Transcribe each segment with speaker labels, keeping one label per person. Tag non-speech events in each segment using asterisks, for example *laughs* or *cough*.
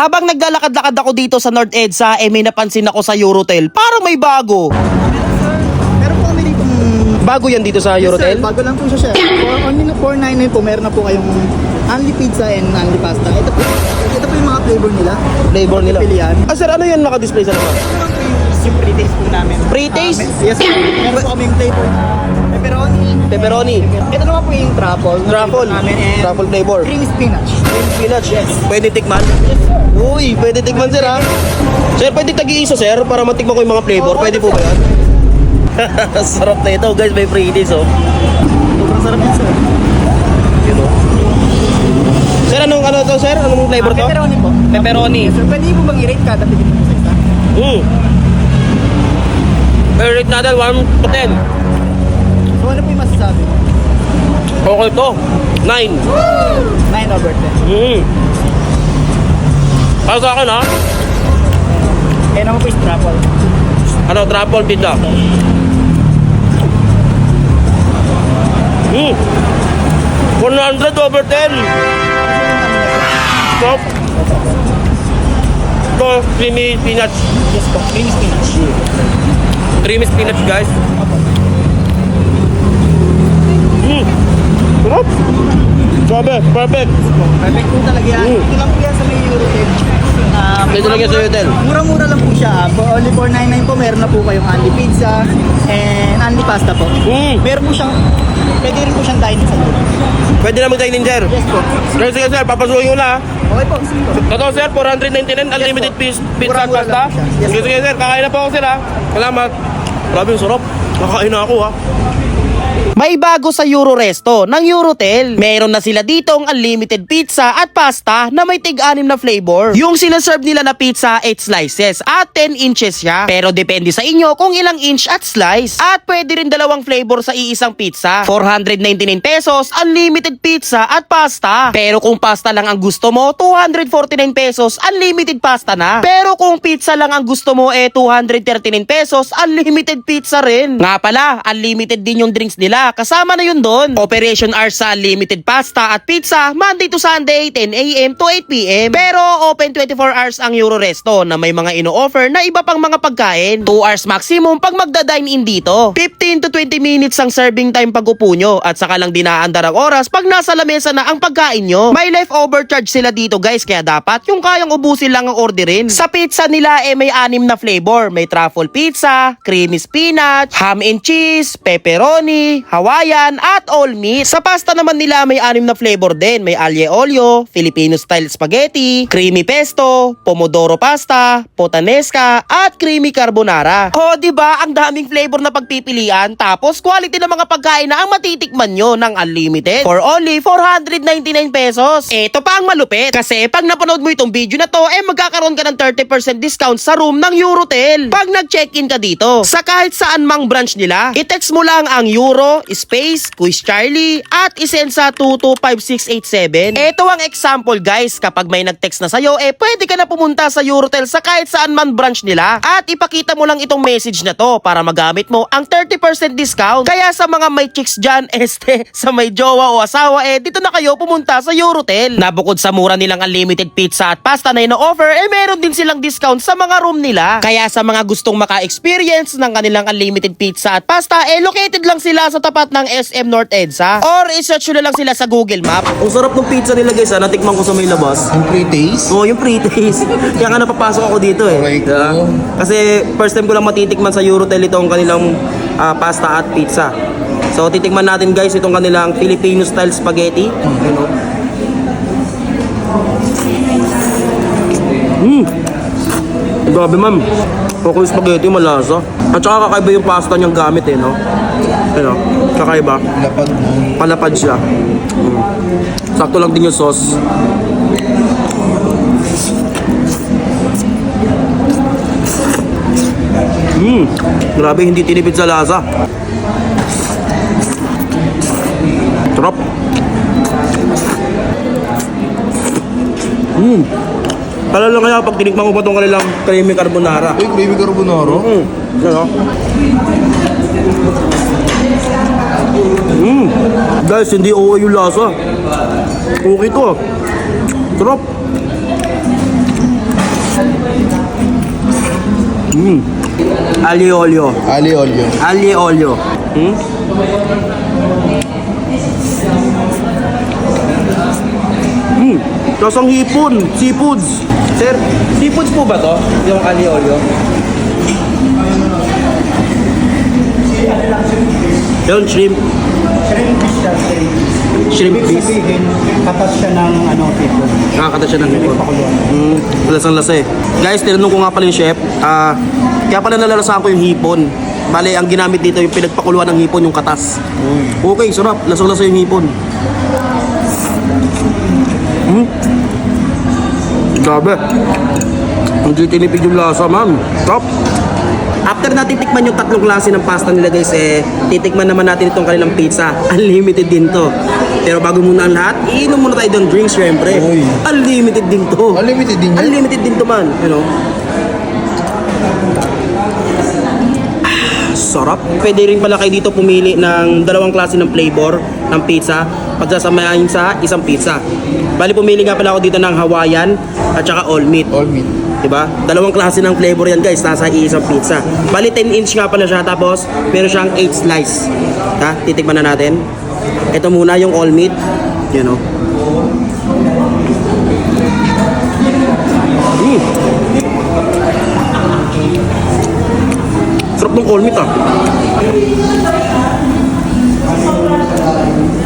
Speaker 1: Habang naglalakad-lakad ako dito sa North EDSA, eh may napansin ako sa Eurotel. Parang may bago.
Speaker 2: Meron po kami dito
Speaker 1: Bago yan dito sa Eurotel?
Speaker 2: Sir, bago lang po siya, sir. For only na 499 po, meron na po kayong only pizza and only pasta. Ito po, ito po yung mga flavor nila.
Speaker 1: Flavor nila.
Speaker 2: Pilihan.
Speaker 1: Ah, sir, ano yan naka-display sa?
Speaker 2: Ito naman po yung, pre-taste po namin.
Speaker 1: Pre-taste?
Speaker 2: Ah, yes, sir. Meron po kami yung flavor. Pepperoni.
Speaker 1: Pepperoni.
Speaker 2: Ito naman po yung truffle.
Speaker 1: Truffle. Truffle flavor.
Speaker 2: creamy spinach.
Speaker 1: Spinach. Yes. Pwede tikman? Uy, pwede tikman, sir, ha? Sir, pwede tagi-iso, sir, para matikman ko yung mga flavor.
Speaker 2: Oo,
Speaker 1: Pwede po ba yan? *laughs* Sarap na ito, guys. May pre-taste, oh.
Speaker 2: Sobrang sarap yan, sir.
Speaker 1: Yun, oh. Sir, anong ano to, sir? Anong flavor
Speaker 2: Ah,
Speaker 1: to?
Speaker 2: Pepperoni po.
Speaker 1: Pepperoni.
Speaker 2: Yes, sir. Pwede po bang i-rate kada tigil mo sa isa?
Speaker 1: Mm. Pero rate natin 1 to 10.
Speaker 2: Ano po yung masasabi mo?
Speaker 1: Okay to. 9.
Speaker 2: 9 over 10.
Speaker 1: Mm. Para sa akin, ha?
Speaker 2: Eh naman po yung truffle.
Speaker 1: Ano, truffle pizza. Mm. 100 over 10. Top. Ito, creamy spinach.
Speaker 2: Yes po, creamy spinach.
Speaker 1: Creamy spinach, guys. Mm. Sarap. Sabi, perfect.
Speaker 2: Perfect po talaga yan.
Speaker 1: Mm.
Speaker 2: Ito lang po yan sa may Eurotel. Um,
Speaker 1: Ito lang yan sa Eurotel.
Speaker 2: Mura-mura lang po siya. For only 499 po, meron na po kayong only pizza and only pasta po.
Speaker 1: Mm.
Speaker 2: Meron po siyang, pwede rin po siyang dining sa loob.
Speaker 1: Pwede na mag-dine-in, sir.
Speaker 2: Yes po.
Speaker 1: Sir, sige, sir. Papasukin ko na?
Speaker 2: Okay po, sige po.
Speaker 1: Ito, sir, 499, unlimited
Speaker 2: po.
Speaker 1: pizza, at pasta.
Speaker 2: Yes,
Speaker 1: Sige, sige, sir. Kakain na po ako, sir, ha? Salamat. Grabe, sarap. Kakain na ako, ha? May bago sa Euro Resto ng Eurotel. Meron na sila ditong unlimited pizza at pasta na may tig-anim na flavor. Yung sinaserve nila na pizza, 8 slices at 10 inches siya. Pero depende sa inyo kung ilang inch at slice. At pwede rin dalawang flavor sa iisang pizza. 499 pesos, unlimited pizza at pasta. Pero kung pasta lang ang gusto mo, 249 pesos, unlimited pasta na. Pero kung pizza lang ang gusto mo, eh 239 pesos, unlimited pizza rin. Nga pala, unlimited din yung drinks nila. Kasama na yun doon. Operation hours sa unlimited pasta at pizza, Monday to Sunday, 10 a.m. to 8 p.m. Pero open 24 hours ang Euro Resto na may mga ino-offer na iba pang mga pagkain. 2 hours maximum pag magda-dine-in dito. 15 to 20 minutes ang serving time pag upo nyo at saka lang dinaandar ang oras pag nasa lamesa na ang pagkain nyo. May leftover charge sila dito guys kaya dapat yung kayang ubusin lang ang orderin. Sa pizza nila eh may anim na flavor. May truffle pizza, creamy spinach, ham and cheese, pepperoni, Hawaiian at all meat. Sa pasta naman nila may anim na flavor din. May alye olio, Filipino style spaghetti, creamy pesto, pomodoro pasta, potanesca at creamy carbonara. O di ba ang daming flavor na pagpipilian tapos quality ng mga pagkain na ang matitikman nyo ng unlimited for only 499 pesos. Ito pa ang malupit kasi pag napanood mo itong video na to eh magkakaroon ka ng 30% discount sa room ng Eurotel pag nag-check-in ka dito. Sa kahit saan mang branch nila, i-text mo lang ang Euro, Space, Quiz Charlie at isend sa 225687. Ito ang example guys, kapag may nag-text na sa'yo, eh pwede ka na pumunta sa Eurotel sa kahit saan man branch nila at ipakita mo lang itong message na to para magamit mo ang 30% discount. Kaya sa mga may chicks dyan, *laughs* este, sa may jowa o asawa, eh dito na kayo pumunta sa Eurotel. Nabukod sa mura nilang unlimited pizza at pasta na ino-offer, eh meron din silang discount sa mga room nila. Kaya sa mga gustong maka-experience ng kanilang unlimited pizza at pasta, eh located lang sila sa tapat ng SM North EDSA or isearch nyo na lang sila sa Google Map. Ang sarap ng pizza nila guys, ah. natikman ko sa may labas.
Speaker 3: Ang pre-taste?
Speaker 1: Oo, yung pre-taste. *laughs* Kaya nga napapasok ako dito eh.
Speaker 3: Aray ko.
Speaker 1: Diba? Kasi first time ko lang matitikman sa Eurotel itong kanilang ah, pasta at pizza. So titikman natin guys itong kanilang Filipino style spaghetti. You know? Mm. Grabe ma'am. Coco spaghetti malasa. At saka kakaiba yung pasta niyang gamit eh, no? Ano? Kakaiba.
Speaker 3: Lapad.
Speaker 1: Palapad siya. Mm. Sakto lang din yung sauce. Mm. Grabe, hindi tinipid sa lasa. Sarap. Mm. Kala lang kaya pag tinikman ko pa itong kanilang creamy carbonara.
Speaker 3: Uy, baby carbonara.
Speaker 1: Mm. Ano? Mm. Guys, hindi oo yung lasa. Okay to. ah. Sarap. Mm. Alio olio.
Speaker 2: Ali olio.
Speaker 1: Alio olio. Hmm? Hmm. Tapos ang hipon, seafoods. Sir, seafoods po ba to? Yung alio olio? Yung shrimp. Shrimp
Speaker 2: Ibig
Speaker 1: fish.
Speaker 2: sabihin, katas siya ng ano, tipo.
Speaker 1: Nakakata siya ng hipon.
Speaker 2: Pakuluan.
Speaker 1: Mm, lasang lasa eh. Guys, tinanong ko nga pala yung chef. Ah, kaya pala nalalasahan ko yung hipon. Bale, ang ginamit dito yung pinagpakuluan ng hipon, yung katas. Okay, sarap. Lasang lasa yung hipon. Mm. Grabe. Hindi tinipid yung lasa, ma'am. Sarap. After natin tikman yung tatlong klase ng pasta nila guys, eh, titikman naman natin itong kanilang pizza. *laughs* Unlimited din to. Pero bago muna ang lahat, iinom muna tayo ng drinks syempre. Unlimited din to.
Speaker 2: Unlimited din yan?
Speaker 1: Unlimited din to man, you know. Ah, Sarap. Pwede rin pala kayo dito pumili ng dalawang klase ng flavor ng pizza pagsasamahin sa isang pizza. Bali pumili nga pala ako dito ng Hawaiian at saka all meat.
Speaker 2: All meat.
Speaker 1: Diba? Dalawang klase ng flavor yan guys, nasa iisang pizza. Bali 10 inch nga pala siya, tapos meron siyang 8 slice. Ha? Titikman na natin. Ito muna yung all meat. You know. Mm. Sarap ng all meat ah.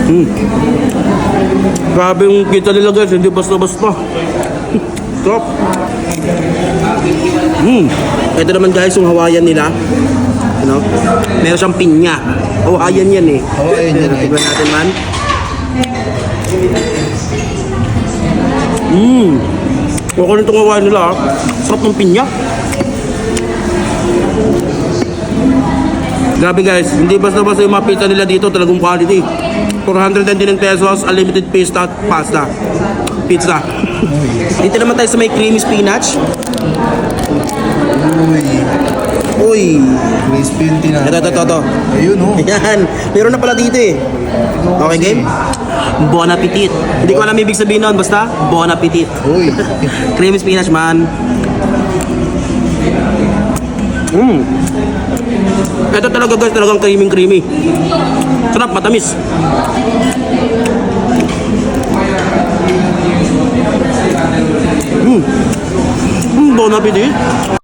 Speaker 1: Mm. Grabe yung kita nila guys, hindi basta-basta. Sarap. Hmm. Ito naman guys yung Hawaiian nila. Ano? Meron siyang pinya. Hawaiian yan eh.
Speaker 2: Hawaiian yan, eh.
Speaker 1: Tignan natin man. Hmm. Rin itong Hawaiian nila ah. Sarap ng pinya. Grabe guys, hindi basta-basta yung mga pizza nila dito, talagang quality. 410 pesos, unlimited pasta, pasta. Pizza. dito naman tayo sa may creamy spinach.
Speaker 2: Uy.
Speaker 1: Uy,
Speaker 2: Crispy yung tinapay.
Speaker 1: Ito, ito, ito, ito.
Speaker 2: Ayun, oh.
Speaker 1: Yan. Meron na pala dito eh. Okay, game? Bon appetit. Hindi ko alam ibig sabihin nun, basta bon appetit.
Speaker 2: Uy. *laughs*
Speaker 1: Creamy spinach man. Mmm. Ito talaga guys, talagang creamy creamy. Sarap, matamis. Mmm. Mmm, bon appetit.